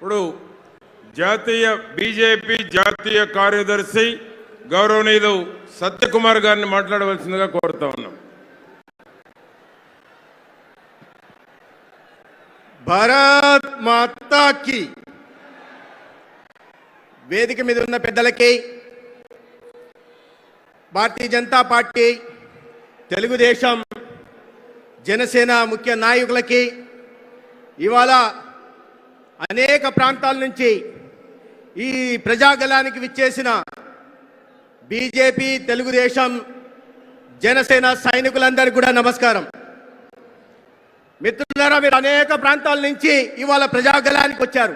ఇప్పుడు జాతీయ బీజేపీ జాతీయ కార్యదర్శి గౌరవనీయులు సత్యకుమార్ గారిని మాట్లాడవలసిందిగా కోరుతా ఉన్నాం. భారత్ మాతాకి వేదిక మీద ఉన్న పెద్దలకి భారతీయ జనతా పార్టీ తెలుగుదేశం జనసేన ముఖ్య నాయకులకి ఇవాళ అనేక ప్రాంతాల నుంచి ఈ ప్రజాగలానికి విచ్చేసిన బీజేపీ తెలుగుదేశం జనసేన సైనికులందరికీ కూడా నమస్కారం. మిత్రులారా మీరు అనేక ప్రాంతాల నుంచి ఇవాళ ప్రజాగలానికి వచ్చారు.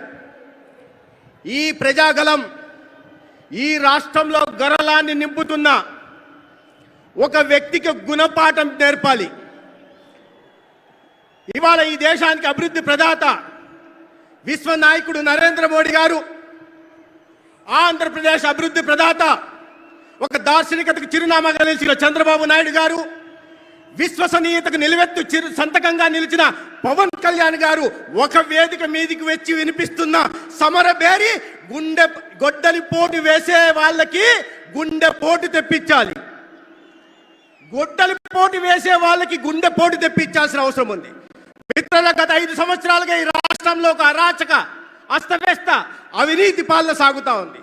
ఈ ప్రజాగలం ఈ రాష్ట్రంలో గరలాన్ని నింపుతున్న ఒక వ్యక్తికి గుణపాఠం నేర్పాలి. ఇవాళ ఈ దేశానికి అభివృద్ధి ప్రదాత విశ్వ నాయకుడు నరేంద్ర మోడీ గారు ఆంధ్రప్రదేశ్ అభివృద్ధి ప్రదాత ఒక దార్శనికతకు చిరునామాగా నిలిచిన చంద్రబాబు నాయుడు గారు విశ్వసనీయతకు నిలవెత్తు చిరు సంతకంగా నిలిచిన పవన్ కళ్యాణ్ గారు ఒక వేదిక మీదికి వచ్చి వినిపిస్తున్న సమరబేరి గుండె గొడ్డలి పోటు వేసే వాళ్ళకి గుండె పోటు తెప్పించాలి. గొడ్డలి పోటు వేసే వాళ్ళకి గుండె పోటు తెప్పించాల్సిన అవసరం ఉంది. మిత్రుల గత ఐదు సంవత్సరాలుగా ఈ రాష్ట్రంలో ఒక అరాచక అస్తవ్యస్త అవినీతి పాలన సాగుతా ఉంది.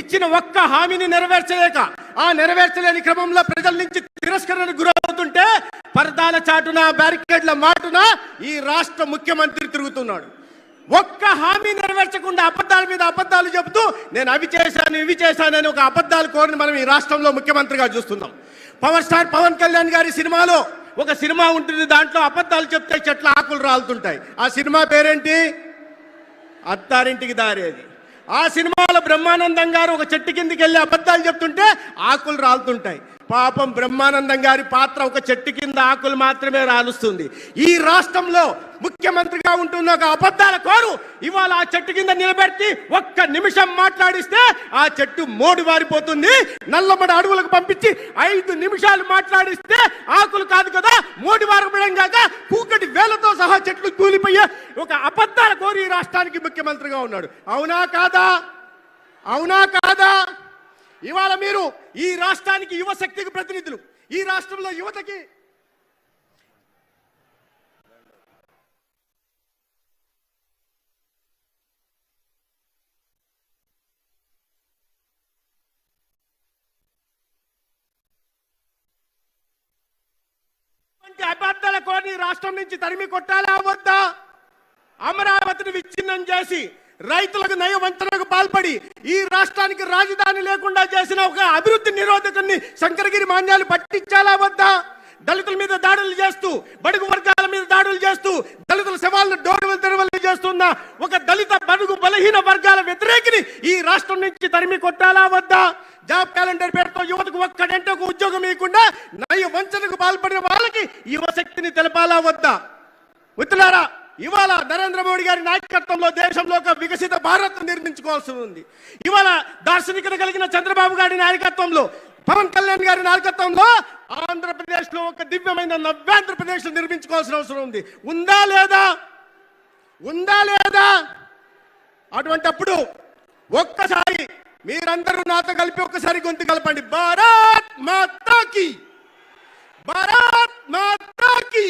ఇచ్చిన ఒక్క హామీని నెరవేర్చలేక ఆ నెరవేర్చలేని క్రమంలో ప్రజల నుంచి తిరస్కరణకు గురవుతుంటే పరదాల చాటున బ్యారికేడ్ల మాటున ఈ రాష్ట్ర ముఖ్యమంత్రి తిరుగుతున్నాడు. ఒక్క హామీ నెరవేర్చకుండా అబద్ధాల మీద అబద్ధాలు చెబుతూ నేను అవి చేశాను ఇవి చేశానని ఒక అబద్ధాలు కోరిని మనం ఈ రాష్ట్రంలో ముఖ్యమంత్రిగా చూస్తున్నాం. పవర్ స్టార్ పవన్ కళ్యాణ్ గారి సినిమాలో ఒక సినిమా ఉంటుంది దాంట్లో అబద్ధాలు చెప్తే చెట్ల ఆకులు రాలుతుంటాయి. ఆ సినిమా పేరేంటి? అత్తారింటికి దారేది. ఆ సినిమాలో బ్రహ్మానందం గారు ఒక చెట్టు కిందికి వెళ్ళి అబద్ధాలు చెప్తుంటే ఆకులు రాలుతుంటాయి. పాపం బ్రహ్మానందం గారి పాత్ర ఒక చెట్టు కింద ఆకులు మాత్రమే రాలుస్తుంది. ఈ రాష్ట్రంలో ముఖ్యమంత్రిగా ఉంటున్న ఒక అబద్ధాల కోరు ఇవాళ ఆ చెట్టు కింద నిలబెట్టి ఒక్క నిమిషం మాట్లాడిస్తే ఆ చెట్టు మోడి వారిపోతుంది. నల్లమడ అడవులకు పంపించి ఐదు నిమిషాలు మాట్లాడిస్తే ఆకులు కాదు కదా మోడి వారపడం కాక కూకటి వేలతో సహా చెట్లు కూలిపోయే ఒక అబద్ధాల కోరు ఈ రాష్ట్రానికి ముఖ్యమంత్రిగా ఉన్నాడు. అవునా కాదా? అవునా కాదా? ఇవాళ మీరు ఈ రాష్ట్రానికి యువ శక్తికి ప్రతినిధులు. ఈ రాష్ట్రంలో యువతకి అబద్ధాల కోని రాష్ట్రం నుంచి తరిమి కొట్టాలా? వద్దా? అమరావతిని విచ్ఛిన్నం చేసి రైతులకు నయ వంచనకు పాల్పడి ఈ రాష్ట్రానికి రాజధాని లేకుండా చేసిన ఒక అభివృద్ధి నిరోధకుని శంకరగిరి మాన్యాలు పట్టించాలా వద్దా? దళితుల మీద దాడులు చేస్తూ బడుగు వర్గాల మీద దాడులు చేస్తూ దళితుల శవాలను డోరువలు తెరవలు చేస్తున్న ఒక దళిత బడుగు బలహీన వర్గాల వ్యతిరేకిని ఈ రాష్ట్రం నుంచి తరిమి కొట్టాలా వద్దా? జాబ్ క్యాలెండర్ పేరుతో యువతకు ఒక్కడంటే ఒక ఉద్యోగం ఇవ్వకుండా నయ వంచనకు పాల్పడిన వాళ్ళకి యువశక్తిని తెలపాలా వద్దా? మిత్రులారా ఇవాళ నరేంద్ర మోడీ గారి నాయకత్వంలో దేశంలో ఒక వికసిత భారత్ నిర్మించుకోవాల్సి ఉంది. ఇవాళ దార్శనికత కలిగిన చంద్రబాబు గారి నాయకత్వంలో పవన్ కళ్యాణ్ గారి నాయకత్వంలో ఆంధ్రప్రదేశ్లో ఒక దివ్యమైన నవ్యాంధ్రప్రదేశ్ నిర్మించుకోవాల్సిన అవసరం ఉంది. ఉందా లేదా? ఉందా లేదా? అటువంటప్పుడు ఒక్కసారి మీరందరూ నాతో కలిపి ఒక్కసారి గొంతు కలపండి. భారత్ మాతాకి! భారత్ మాతాకి!